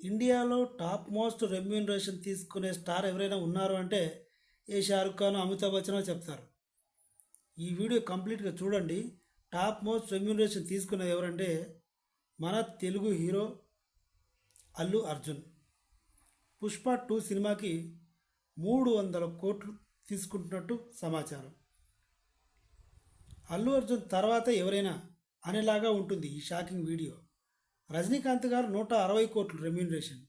ఇండియాలో top most remuneration తీసుకునే star ఎవరైనా ఉన్నారు అంటే ఏ షారుఖ్ ఖాన్ అమితాబ్ బచ్చన్ చెప్తారు. ఈ వీడియో కంప్లీట్గా చూడండి. టాప్ మోస్ట్ రెమ్యూనరేషన్ తీసుకునేది ఎవరంటే మన తెలుగు హీరో అల్లు అర్జున్. పుష్ప టూ సినిమాకి మూడు వందల కోట్లు తీసుకుంటున్నట్టు సమాచారం. అల్లు అర్జున్ తర్వాత ఎవరైనా అనేలాగా ఉంటుంది ఈ షాకింగ్ వీడియో. రజనీకాంత్ గారు నూట అరవై కోట్లు రెమ్యూనరేషన్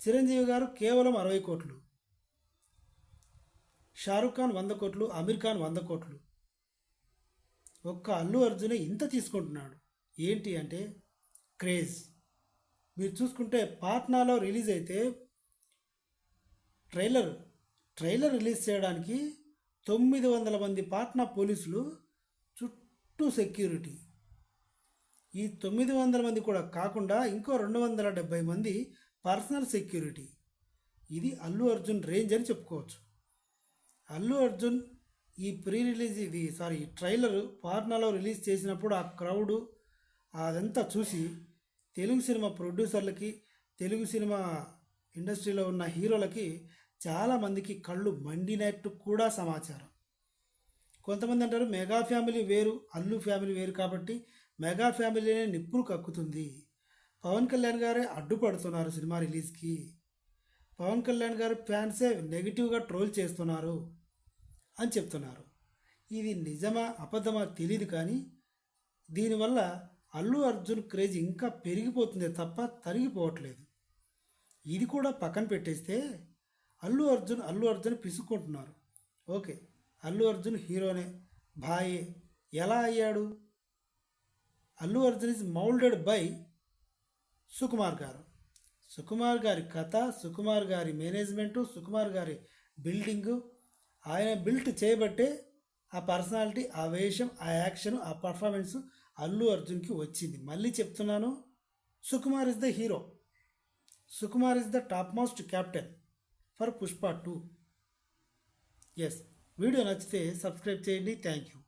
చిరంజీవి గారు కేవలం అరవై కోట్లు. షారుఖ్ ఖాన్ వంద కోట్లు అమీర్ ఖాన్ వంద కోట్లు. ఒక్క అల్లు అర్జునే ఇంత తీసుకుంటున్నాడు. ఏంటి అంటే క్రేజ్. మీరు చూసుకుంటే పాట్నాలో రిలీజ్ అయితే ట్రైలర్ ట్రైలర్ రిలీజ్ చేయడానికి తొమ్మిది వందల మంది పాట్నా పోలీసులు చుట్టూ సెక్యూరిటీ ఈ తొమ్మిది వందల మంది కూడా కాకుండా ఇంకో రెండు వందల డెబ్బై మంది పర్సనల్ సెక్యూరిటీ. ఇది అల్లు అర్జున్ రేంజ్ అని చెప్పుకోవచ్చు. అల్లు అర్జున్ ఈ ప్రీ రిలీజ్ ఇది సారీ ట్రైలర్ పార్నాలో రిలీజ్ చేసినప్పుడు ఆ క్రౌడ్ అదంతా చూసి తెలుగు సినిమా ప్రొడ్యూసర్లకి తెలుగు సినిమా ఇండస్ట్రీలో ఉన్న హీరోలకి చాలామందికి కళ్ళు మండినట్టు కూడా సమాచారం. కొంతమంది అంటారు మెగా ఫ్యామిలీ వేరు అల్లు ఫ్యామిలీ వేరు కాబట్టి మెగా ఫ్యామిలీనే నిప్పులు కక్కుతుంది. పవన్ కళ్యాణ్ గారే అడ్డుపడుతున్నారు సినిమా రిలీజ్కి. పవన్ కళ్యాణ్ గారు ఫ్యాన్సే నెగిటివ్గా ట్రోల్ చేస్తున్నారు అని చెప్తున్నారు. ఇది నిజమా అబద్ధమా తెలియదు కానీ దీనివల్ల అల్లు అర్జున్ క్రేజ్ ఇంకా పెరిగిపోతుంది తప్ప తరిగిపోవట్లేదు. ఇది కూడా పక్కన పెట్టేస్తే అల్లు అర్జున్ అల్లు అర్జున్ పిసుక్కుంటున్నారు. ఓకే అల్లు అర్జున్ హీరోనే భాయే ఎలా అయ్యాడు? Allu Arjun is moulded by Sukumar గారు. సుకుమార్ గారి కథ సుకుమార్ గారి మేనేజ్మెంటు సుకుమార్ గారి బిల్డింగు ఆయన బిల్ట్ చేయబట్టే ఆ పర్సనాలిటీ ఆ వేషం ఆ యాక్షన్ ఆ పర్ఫార్మెన్స్ అల్లు అర్జున్కి వచ్చింది. మళ్ళీ చెప్తున్నాను Sukumar is the hero Sukumar is the top most captain for Pushpa two yes video నచ్చితే సబ్స్క్రైబ్ చేయండి. Thank you